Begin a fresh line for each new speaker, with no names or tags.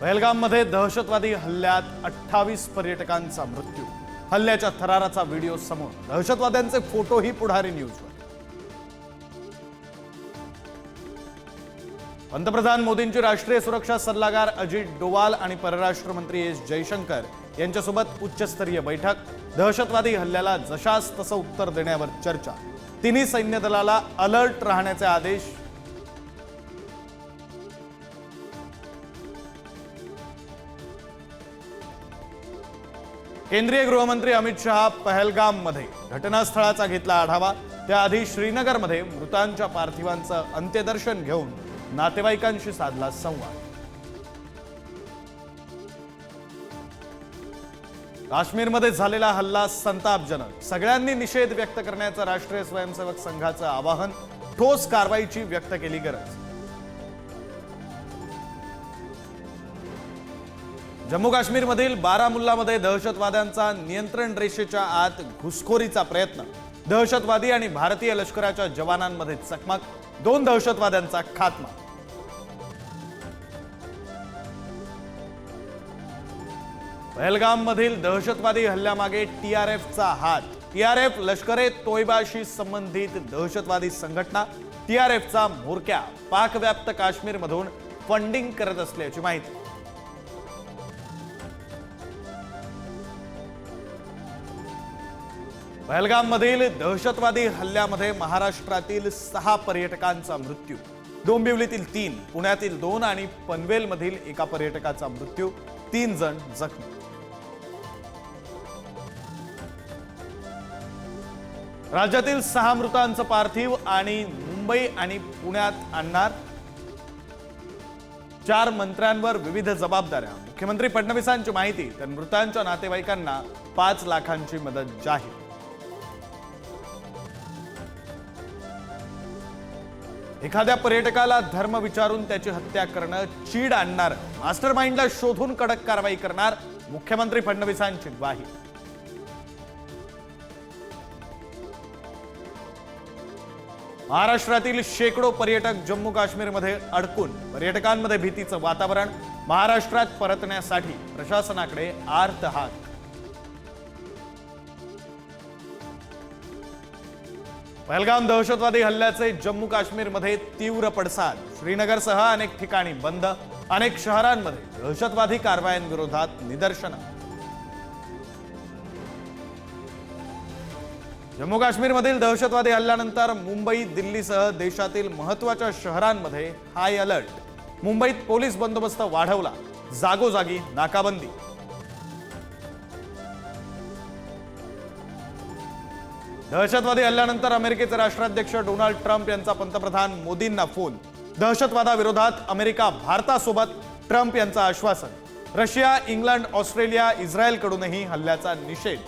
पहलगाममध्ये दहशतवादी हल्ल्यात अठ्ठावीस पर्यटकांचा मृत्यू. हल्ल्याच्या थराराचा व्हिडिओ समोर. दहशतवाद्यांचे फोटोही पुढारी न्यूजवर. पंतप्रधान मोदींची राष्ट्रीय सुरक्षा सल्लागार अजित डोवाल आणि परराष्ट्र मंत्री एस जयशंकर यांच्यासोबत उच्चस्तरीय बैठक. दहशतवादी हल्ल्याला जशास तसं उत्तर देण्यावर चर्चा. तिन्ही सैन्य दलाला अलर्ट राहण्याचे आदेश केंद्रीय गृहमंत्री अमित शहा पहलगाममध्ये घटनास्थळाचा घेतला आढावा. त्याआधी श्रीनगरमध्ये मृतांच्या पार्थिवांचं अंत्यदर्शन घेऊन नातेवाईकांशी साधला संवाद. काश्मीरमध्ये झालेला हल्ला संतापजनक. सगळ्यांनी निषेध व्यक्त करण्याचं राष्ट्रीय स्वयंसेवक संघाचं आवाहन. ठोस कारवाईची व्यक्त केली गरज. जम्मू काश्मीरमधील बारामुल्लामध्ये दहशतवाद्यांचा नियंत्रण रेषेच्या आत घुसखोरीचा प्रयत्न. दहशतवादी आणि भारतीय लष्कराच्या जवानांमध्ये चकमक. दोन दहशतवाद्यांचा खात्मा. पहलगाममधील दहशतवादी हल्ल्यामागे टीआरएफचा हात. टीआरएफ एफ लष्करे तोयबाशी संबंधित दहशतवादी संघटना. टीआरएफचा म्होरक्या पाकव्याप्त काश्मीरमधून फंडिंग करत असल्याची माहिती. पहलगाममधील दहशतवादी हल्ल्यामध्ये महाराष्ट्रातील सहा पर्यटकांचा मृत्यू. डोंबिवलीतील तीन पुण्यातील दोन आणि पनवेलमधील एका पर्यटकाचा मृत्यू. तीन जण जखमी. राज्यातील सहा मृतांचं पार्थिव आणि मुंबई आणि पुण्यात आणणार. चार मंत्र्यांवर विविध जबाबदाऱ्या. मुख्यमंत्री फडणवीसांची माहिती तर मृतांच्या नातेवाईकांना पाच लाखांची मदत जाहीर. एखाद्या पर्यटकाला धर्म विचारून त्याची हत्या करणं चीड आणणार मास्टर माइंडला शोधून कडक कारवाई करणार मुख्यमंत्री फडणवीसांची ग्वाही. महाराष्ट्रातील शेकडो पर्यटक जम्मू काश्मीरमध्ये अडकून पर्यटकांमध्ये भीतीचं वातावरण महाराष्ट्रात परतण्यासाठी प्रशासनाकडे आर्त हात पहलगाम दहशतवादी हल्ल्याचे जम्मू काश्मीरमध्ये तीव्र पडसाद. श्रीनगरसह अनेक ठिकाणी बंद अनेक शहरांमध्ये दहशतवादी कारवायांविरोधात निदर्शनं. जम्मू काश्मीरमधील दहशतवादी हल्ल्यानंतर मुंबई दिल्लीसह देशातील महत्त्वाच्या शहरांमध्ये हाय अलर्ट मुंबईत पोलीस बंदोबस्त वाढवला. जागोजागी नाकाबंदी. दहशतवादी हल्ल्यानंतर अमेरिकेचे राष्ट्राध्यक्ष डोनाल्ड ट्रम्प यांचा पंतप्रधान मोदींना फोन. दहशतवादाविरोधात अमेरिका भारतासोबत ट्रम्प यांचं आश्वासन. रशिया इंग्लंड ऑस्ट्रेलिया इस्रायलकडूनही हल्ल्याचा निषेध.